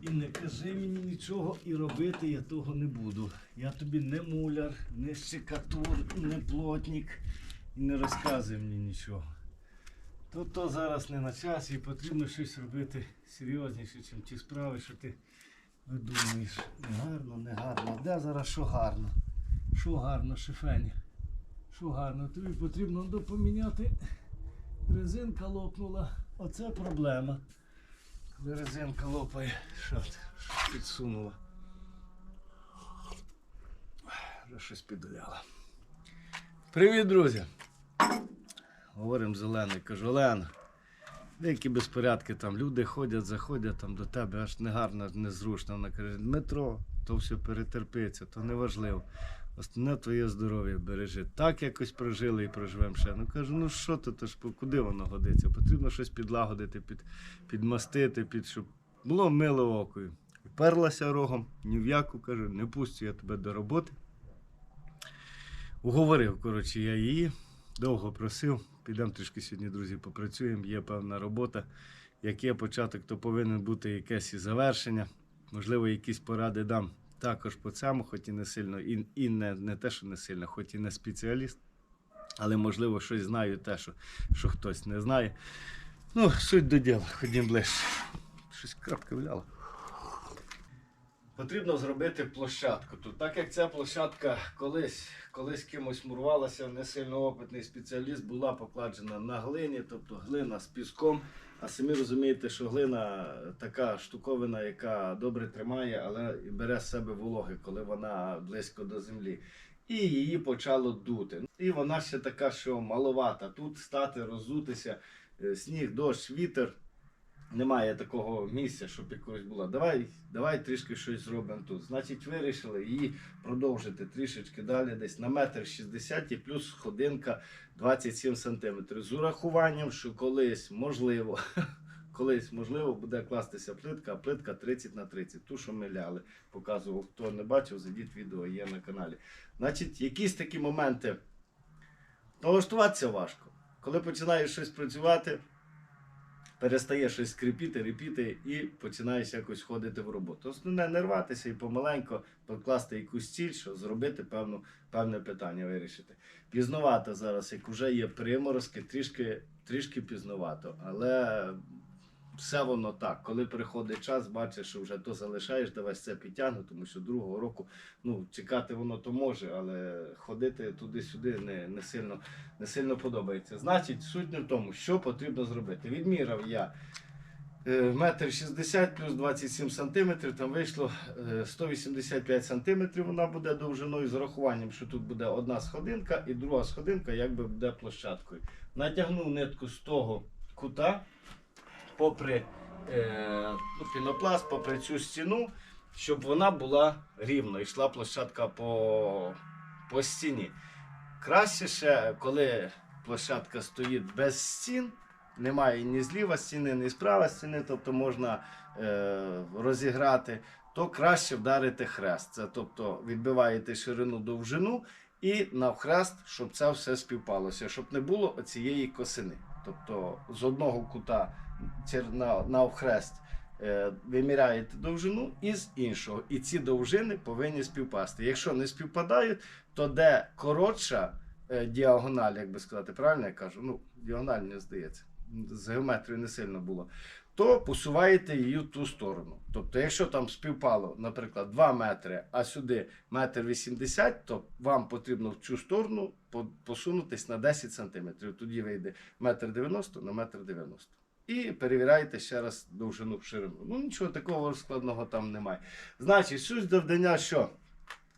І не кажи мені нічого, і робити я того не буду. Я тобі не муляр, не щекатур, не плотник, і не розказуй мені нічого. То то зараз не на часі і потрібно щось робити серйозніше, ніж ті справи, що ти видумуєш. Не гарно, не гарно. Де зараз що гарно? Що гарно, шефені? Що гарно? Тобі потрібно допоміняти. Резинка лопнула. Оце проблема. Коли резинка лопає? Що підсунула. Щось підоляла. Привіт, друзі! Говоримо з Оленою. Кажу, Олена, деякі безпорядки там, люди ходять, заходять там до тебе, аж негарно, незручно. Вона каже, Дмитро, то все перетерпиться, то неважливо. Основне твоє здоров'я бережи. Так якось прожили і проживемо ще. Ну кажу, ну що ти, то ж куди воно годиться? Потрібно щось підлагодити, під, підмастити, під, щоб було мило окою. Перлася рогом, ні в яку кажу, не пустю я тебе до роботи. Уговорив, коротше, я її, довго просив. Підемо трішки сьогодні, друзі, попрацюємо. Є певна робота. Як є початок, то повинен бути якесь і завершення. Можливо, якісь поради дам також по цьому, хоч і не сильно, і, і не, не те, що не сильно, хоч і не спеціаліст. Але можливо щось знаю те, що, що хтось не знає. Ну, суть до діла, ходім ближче. Щось крапка вляла. Потрібно зробити площадку тут. Так як ця площадка колись, колись кимось мурувалася, не сильно опитний спеціаліст, була покладена на глині, тобто глина з піском. А самі розумієте, що глина така штуковина, яка добре тримає, але бере з себе вологи, коли вона близько до землі. І її почало дути. І вона ще така, що маловата. Тут стати, роззутися, е, сніг, дощ, вітер. Немає такого місця, щоб якось було. Давай, давай трішки щось зробимо тут. Значить, вирішили її продовжити трішечки далі, десь на метр 60 і плюс сходинка 27 сантиметрів. З урахуванням, що колись можливо, колись можливо буде кластися плитка, а плитка 30 на 30. Ту, що ми ляли, показував. Хто не бачив, зайдіть відео є на каналі. Значить, якісь такі моменти. Налаштуватися важко. Коли починаєш щось працювати, перестає щось скрипіти, репіти і починаєш якось ходити в роботу. Основне не рватися і помаленько покласти якусь ціль, що зробити певну, певне питання вирішити. Пізновато зараз, як вже є приморозки, трішки, трішки пізновато, але все воно так. Коли приходить час, бачиш, що вже то залишаєш, давай це підтягну, тому що другого року ну, чекати воно то може, але ходити туди-сюди не, не, сильно, не сильно подобається. Значить, суть не в тому, що потрібно зробити. Відміряв я е, метр 60 плюс 27 сантиметрів, там вийшло е, 185 сантиметрів, вона буде довжиною з урахуванням, що тут буде одна сходинка і друга сходинка якби буде площадкою. Натягнув нитку з того кута, попри е, ну, пінопласт, попри цю стіну, щоб вона була рівно, йшла площадка по, по стіні. Краще ще, коли площадка стоїть без стін, немає ні зліва стіни, ні справа стіни, тобто можна е, розіграти, то краще вдарити хрест. Це тобто відбиваєте ширину довжину і навхрест, щоб це все співпалося, щоб не було цієї косини. Тобто з одного кута на, навхрест е, виміряєте довжину і з іншого. І ці довжини повинні співпасти. Якщо не співпадають, то де коротша е, діагональ, як би сказати, правильно я кажу? Ну, діагональ не здається. З геометрією не сильно було. То посуваєте її в ту сторону. Тобто, якщо там співпало, наприклад, 2 метри, а сюди метр 80, то вам потрібно в цю сторону посунутись на 10 сантиметрів. Тоді вийде метр 90 на метр 90. І перевіряєте ще раз довжину ширину. Ну нічого такого складного там немає. Значить, суть завдання, що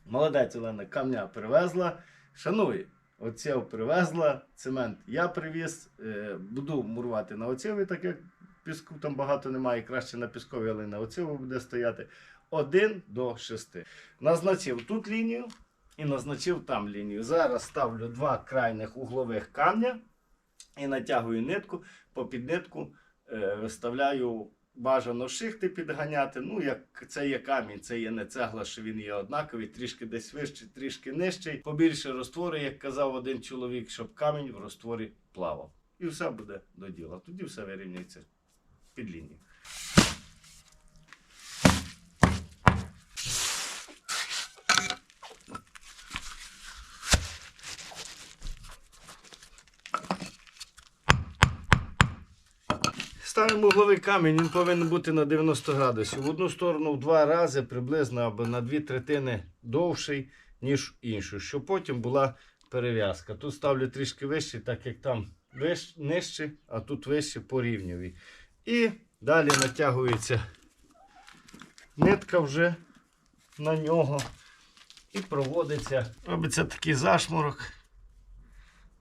молодець Олена камня привезла. Шануй, оце привезла, цемент я привіз. Е, буду мурувати на оцеві, так як піску там багато немає, краще на піскові, але на оцеву буде стояти. 1 до 6. Назначив тут лінію і назначив там лінію. Зараз ставлю два крайних углових камня і натягую нитку, по піднитку е, виставляю бажано шихти підганяти. Ну, як це є камінь, це є не цегла, що він є однаковий, трішки десь вищий, трішки нижчий. Побільше роствори, як казав один чоловік, щоб камінь в ростворі плавав. І все буде до діла. Тоді все вирівняється під лінією. Угловий камінь, він повинен бути на 90 градусів. В одну сторону в два рази приблизно або на дві третини довший, ніж іншу, щоб потім була перев'язка. Тут ставлю трішки вище, так як там вищ, нижче, а тут вище по. І далі натягується нитка вже на нього. І проводиться. Робиться такий зашморок.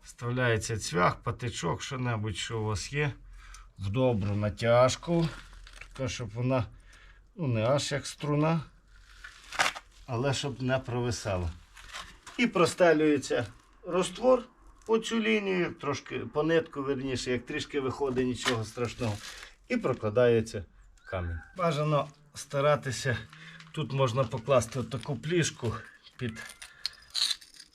Вставляється цвях, патичок, що-небудь, що у вас є. В добру натяжку. Така, щоб вона ну, не аж як струна, але щоб не провисала. І простелюється роствор по цю лінію, трошки по нитку, верніше, як трішки виходить, нічого страшного. І прокладається камінь. Бажано старатися. Тут можна покласти таку плішку під,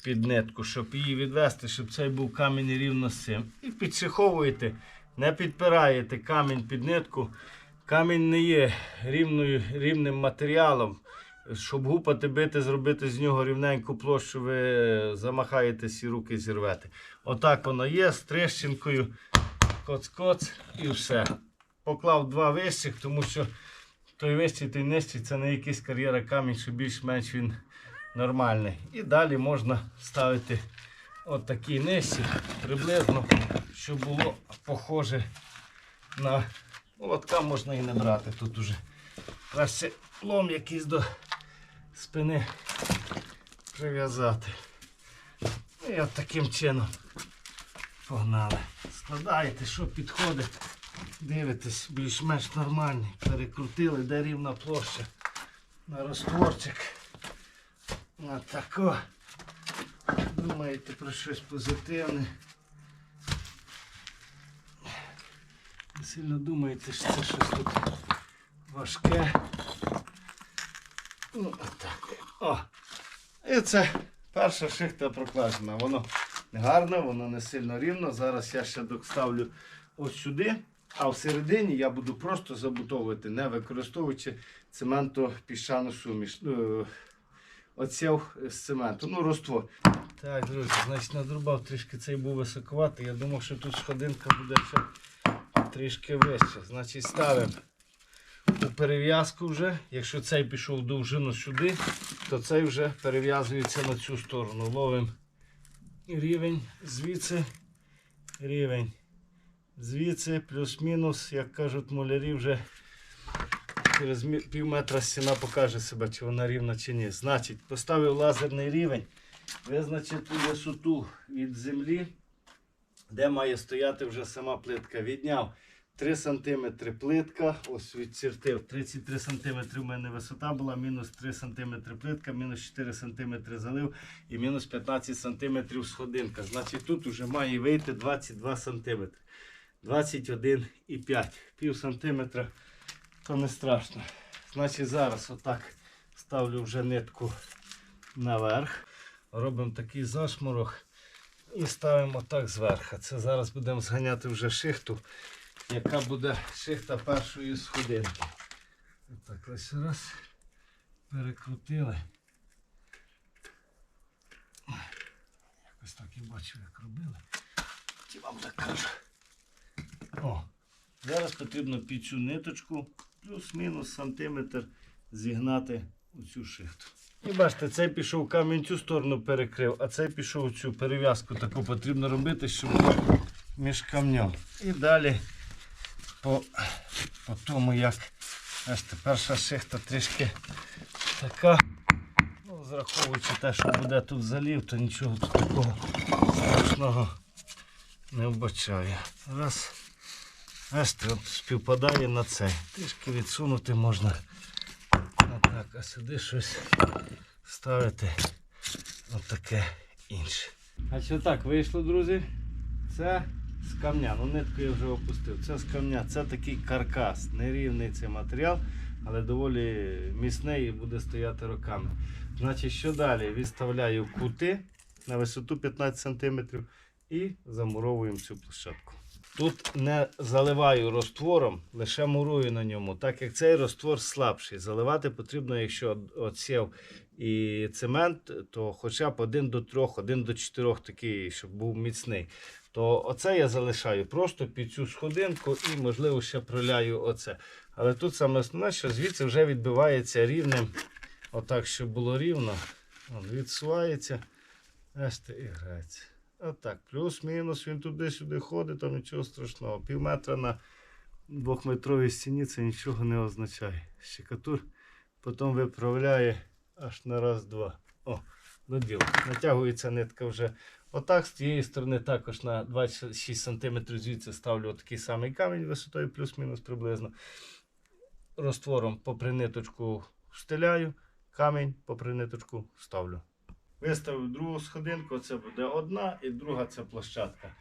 під нитку, щоб її відвести, щоб цей був камінь рівно з цим. І підшиховуєте, не підпираєте камінь під нитку. Камінь не є рівною, рівним матеріалом. Щоб гупати, бити, зробити з нього рівненьку площу, ви замахаєтесь і руки зірвете. Отак воно є з тріщинкою, коц-коц і все. Поклав два вищих, тому що той вищий, той нижчий це не якийсь кар'єра камінь, що більш-менш він нормальний. І далі можна ставити отакі нижчі, приблизно, щоб було похоже на молотка можна і не брати. Тут уже краще лом якийсь до спини прив'язати. І от таким чином погнали. Складаєте, що підходить. Дивитесь, більш-менш нормальний. Перекрутили, де рівна площа на розтворчик. На тако. Думаєте про щось позитивне. Сильно думаєте, що це щось тут важке. Ну, отак. О. І це перша шихта прокладена. Воно гарне, воно не сильно рівно. Зараз я ще доставлю ось сюди. А всередині я буду просто забутовувати, не використовуючи цементу піщану суміш. Ну, Оців з цементу. Ну, роствор. Так, друзі, значить надрубав трішки цей був високоватий. Я думав, що тут сходинка буде ще трішки вище. Значить, ставимо у перев'язку вже. Якщо цей пішов довжину сюди, то цей вже перев'язується на цю сторону. Ловимо рівень звідси, рівень звідси, плюс-мінус, як кажуть мулярі, вже через пів метра стіна покаже себе, чи вона рівна чи ні. Значить, поставив лазерний рівень, визначити висоту від землі, де має стояти вже сама плитка. Відняв 3 см плитка, ось відчертив 33 см в мене висота була, мінус 3 см плитка, мінус 4 см залив і мінус 15 см сходинка. Значить тут вже має вийти 22 см. 21,5. Пів сантиметра то не страшно. Значить зараз отак ставлю вже нитку наверх. Робимо такий зашморок і ставимо так зверху. Це зараз будемо зганяти вже шихту, яка буде шихта першої сходинки. Отак ось раз. Перекрутили. Якось так я бачив, як робили. Ті вам так кажу. О, зараз потрібно під цю ниточку плюс-мінус сантиметр зігнати у цю шихту. І бачите, цей пішов камінь цю сторону перекрив, а цей пішов цю перев'язку таку потрібно робити, щоб між камнем. І далі по, по тому, як бачите, перша шихта трішки така. Ну, зраховуючи те, що буде тут залів, то нічого тут такого страшного не вбачаю. Раз. Бачите, співпадає на цей. Трішки відсунути можна. Отак, а сюди щось ставити отаке інше. А що так вийшло, друзі? Це з камня. Ну, нитку я вже опустив. Це з камня. Це такий каркас. Нерівний цей матеріал, але доволі міцний і буде стояти роками. Значить, що далі? Відставляю кути на висоту 15 см і замуровуємо цю площадку. Тут не заливаю розтвором, лише мурую на ньому, так як цей розтвор слабший. Заливати потрібно, якщо оців і цемент, то хоча б 1 до 3, 1 до 4 такий, щоб був міцний. то оце я залишаю просто під цю сходинку і, можливо, ще проляю оце. Але тут саме основне, що звідси вже відбивається рівнем, отак, щоб було рівно. Вон, відсувається, решта і грається. Отак, плюс-мінус, він туди-сюди ходить, там нічого страшного. Пів метра на двохметровій стіні це нічого не означає. Щекатур потім виправляє аж на раз-два. О, до. Натягується нитка вже отак. З тієї сторони також на 26 см звідси ставлю такий самий камінь висотою, плюс-мінус приблизно. Роствором попри ниточку стеляю, камінь попри ниточку ставлю. Виставив другу сходинку, це буде одна і друга це площадка.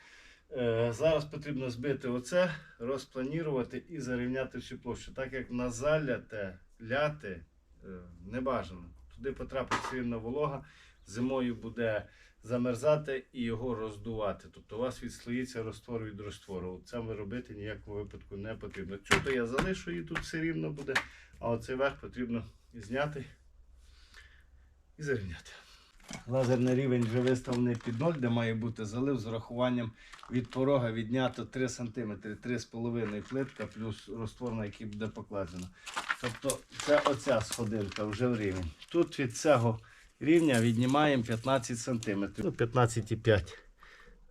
Е, зараз потрібно збити оце, розпланірувати і зарівняти всю площу. Так як на заляте, ляти е, не бажано. Туди потрапить рівно волога, зимою буде замерзати і його роздувати. Тобто у вас відслоїться розтвор від розтвору. Це ви робити ніякому випадку не потрібно. Цю то я залишу її тут все рівно буде, а оцей верх потрібно зняти і зарівняти. Лазерний рівень вже виставлений під 0, де має бути залив з урахуванням від порога віднято 3 см, 3,5 плитка плюс роствор, на який буде покладено. Тобто це оця сходинка вже в рівень. Тут від цього рівня віднімаємо 15 см. Ну, 15,5.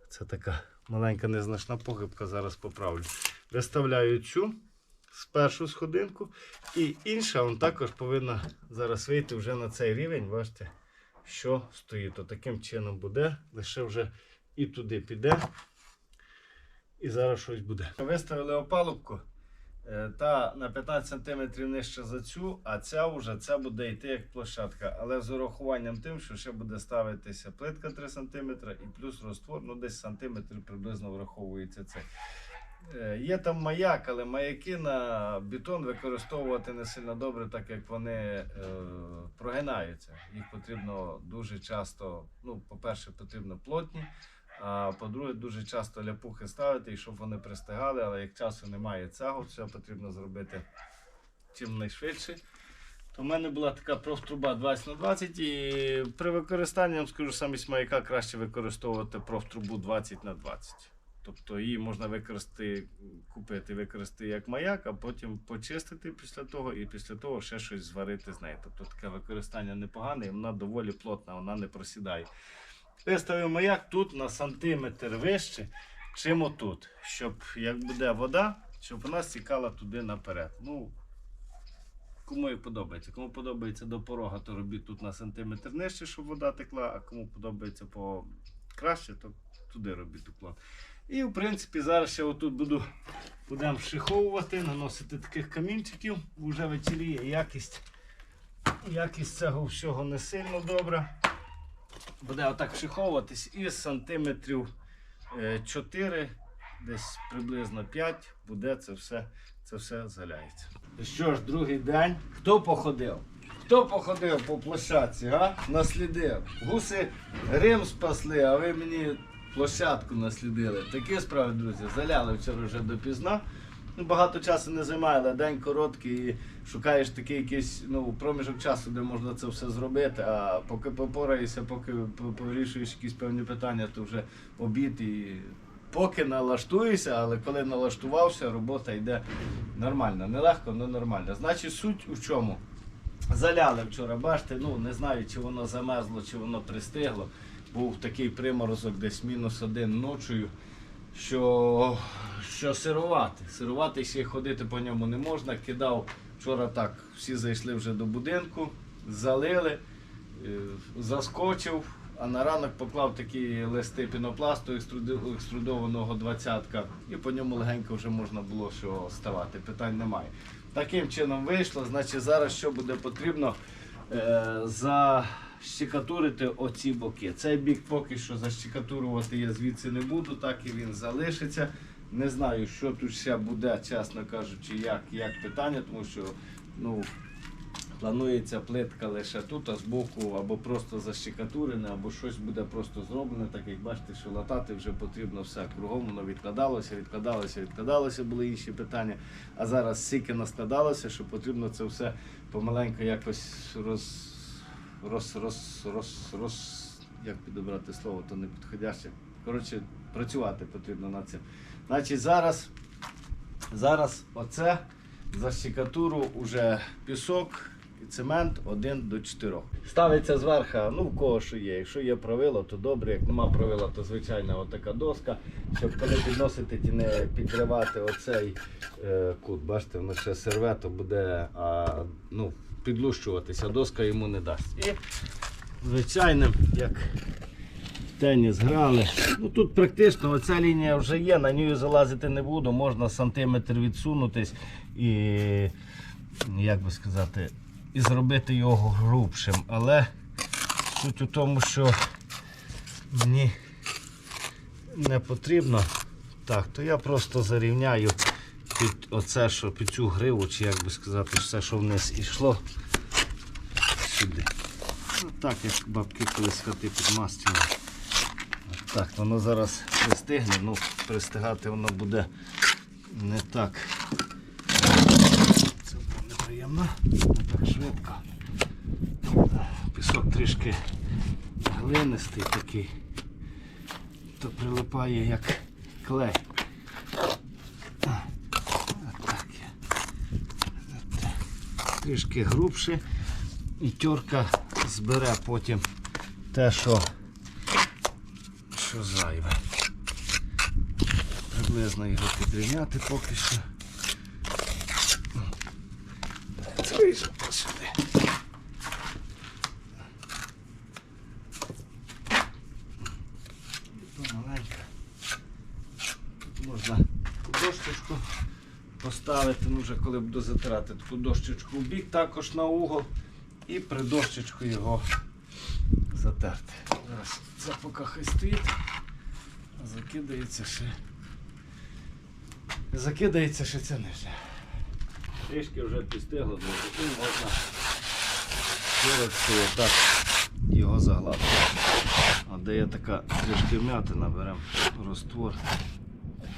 Це така маленька незначна похибка, зараз поправлю. Виставляю цю з першу сходинку. І інша вон також повинна зараз вийти вже на цей рівень. Бачите, що стоїть. То таким чином буде, лише вже і туди піде. І зараз щось буде. Виставили опалубку. е, Та на 15 см нижче за цю, а ця вже це буде йти як площадка. Але з урахуванням тим, що ще буде ставитися плитка 3 см і плюс роствор, ну десь сантиметр приблизно враховується це. Е, Є там маяк, але маяки на бетон використовувати не сильно добре, так як вони е, прогинаються. Їх потрібно дуже часто, ну, по-перше, потрібно плотні, а по-друге, дуже часто ляпухи ставити, і щоб вони пристигали, але як часу немає цього, все потрібно зробити чим найшвидше. То в мене була така профтруба 20 на 20 і при використанні, я вам скажу, замість маяка краще використовувати профтрубу 20 на 20. Тобто її можна використати, купити, використати як маяк, а потім почистити після того і після того ще щось зварити з нею. Тобто таке використання непогане, і вона доволі плотна, вона не просідає. Виставив маяк тут на сантиметр вище, чим отут, щоб як буде вода, щоб вона стікала туди наперед. Ну, Кому як подобається. Кому подобається до порога, то робіть тут на сантиметр нижче, щоб вода текла, а кому подобається по краще, то туди робіть уклон. І в принципі зараз ще отут буду будемо вшиховувати, наносити таких камінчиків. Вже вечеріє якість. Якість цього всього не сильно добра. Буде отак вшиховуватись і сантиметрів е, 4, десь приблизно 5 буде це все, це все заляється. Що ж, другий день. Хто походив? Хто походив по площадці, га? Наслідив. Гуси Рим спасли, а ви мені площадку наслідили. Такі справи, друзі, заляли вчора вже допізна. Ну, багато часу не займає, але день короткий і шукаєш такий якийсь ну, проміжок часу, де можна це все зробити. А поки попораєшся, поки по- повирішуєш якісь певні питання, то вже обід і поки налаштуєшся, але коли налаштувався, робота йде нормально. Нелегко, але нормально. Значить, суть у чому? Заляли вчора, бачите, ну не знаю, чи воно замерзло, чи воно пристигло. Був такий приморозок десь мінус один ночою, що, що сирувати. Сирувати ще й ходити по ньому не можна. Кидав вчора так, всі зайшли вже до будинку, залили, е, заскочив, а на ранок поклав такі листи пінопласту екструдованого двадцятка, і по ньому легенько вже можна було що ставати. Питань немає. Таким чином вийшло. Значить, зараз що буде потрібно е, защекатурити оці боки. Цей бік поки що защекатурувати я звідси не буду, так і він залишиться. Не знаю, що тут ще буде, чесно кажучи, як, як питання, тому що ну, планується плитка лише тут, а збоку або просто защекатурене, або щось буде просто зроблене, так як бачите, що латати вже потрібно все. Кругом воно відкладалося, відкладалося, відкладалося, були інші питання. А зараз стільки наскладалося, що потрібно це все помаленьку якось роз, роз, роз, роз, роз, як підібрати слово, то не підходяще. Коротше, працювати потрібно над цим. Значить, зараз, зараз оце за щекатуру вже пісок і цемент 1 до 4. Ставиться зверху, ну в кого що є. Якщо є правило, то добре. Як нема правила, то звичайна отака доска. Щоб коли підносити ті не підривати оцей е, кут. Бачите, воно ще серве, то буде а, ну, підлущуватися, доска йому не дасть. І звичайним, як теніс грали. Ну тут практично оця лінія вже є, на нього залазити не буду, можна сантиметр відсунутись і, як би сказати, і зробити його грубшим. Але суть у тому, що мені не потрібно. Так, то я просто зарівняю під оце, що під цю гриву, чи як би сказати, все, що вниз ішло сюди. Ну, так, як бабки колись хати підмастили. Так, воно зараз пристигне, ну пристигати воно буде не так. Це буде неприємно, не так швидко. Пісок трішки глинистий такий, то прилипає як клей. Так. Трішки грубше і тьорка збере потім те, що що зайве. Приблизно його підрівняти поки що. Це вийшло сюди. Помаленько. Тут можна дощечку поставити, ну вже коли буду затирати таку дощечку в бік, також на угол і при дощечку його затерти. Зараз це поки хай закидається ще. Закидається ще ця нижня. Трішки вже підстигло, і можна коротко отак його загладити. А де є така трішки вмятина, беремо роствор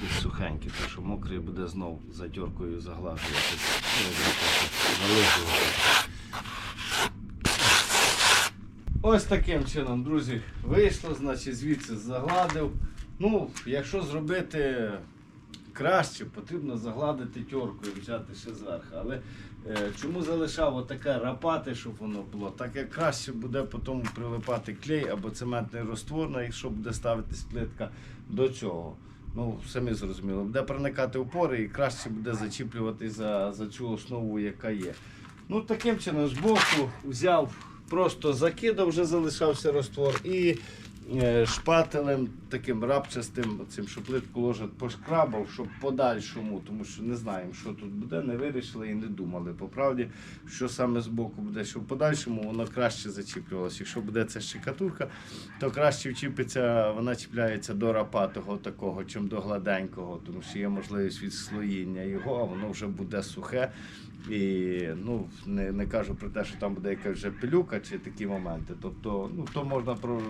і сухенький, тому що мокрий буде знов затіркою заглажуватися. Ось таким чином, друзі, вийшло, значить звідси загладив. Ну, якщо зробити краще, потрібно загладити тьоркою, взяти ще зверху. Але е, чому залишав отаке рапати, щоб воно було? Так як краще буде потім прилипати клей або цементний роствор, якщо буде ставитись плитка до цього. Ну, самі зрозуміли, буде проникати в і краще буде зачіплювати за, за цю основу, яка є. Ну, таким чином, збоку взяв, просто закидав, вже залишався роствор і шпателем таким рапчастим, цим, що плитку ложать пошкрабав, щоб подальшому, тому що не знаємо, що тут буде, не вирішили і не думали. По правді, що саме збоку буде, що в подальшому воно краще зачіплювалося. Якщо буде ця щекатурка, то краще вчіпиться, вона чіпляється до рапатого такого, чим до гладенького, тому що є можливість відслоєння його, а воно вже буде сухе. І ну, не, не кажу про те, що там буде якась вже пилюка чи такі моменти. Тобто, ну, то можна про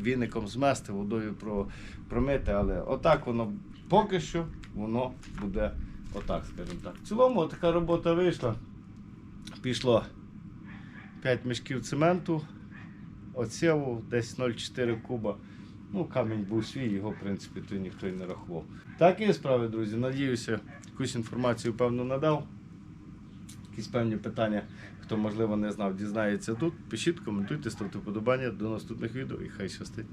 віником змести, водою про, промити, але отак воно поки що воно буде отак, скажімо так. В цілому така робота вийшла. Пішло 5 мішків цементу, оцєву десь 0,4 куба. Ну, камінь був свій, його, в принципі, то ніхто й не рахував. Так і справи, друзі. Надіюся, якусь інформацію певно надав. Якісь певні питання, хто можливо не знав, дізнається тут. Пишіть, коментуйте, ставте вподобання. До наступних відео і хай щастить.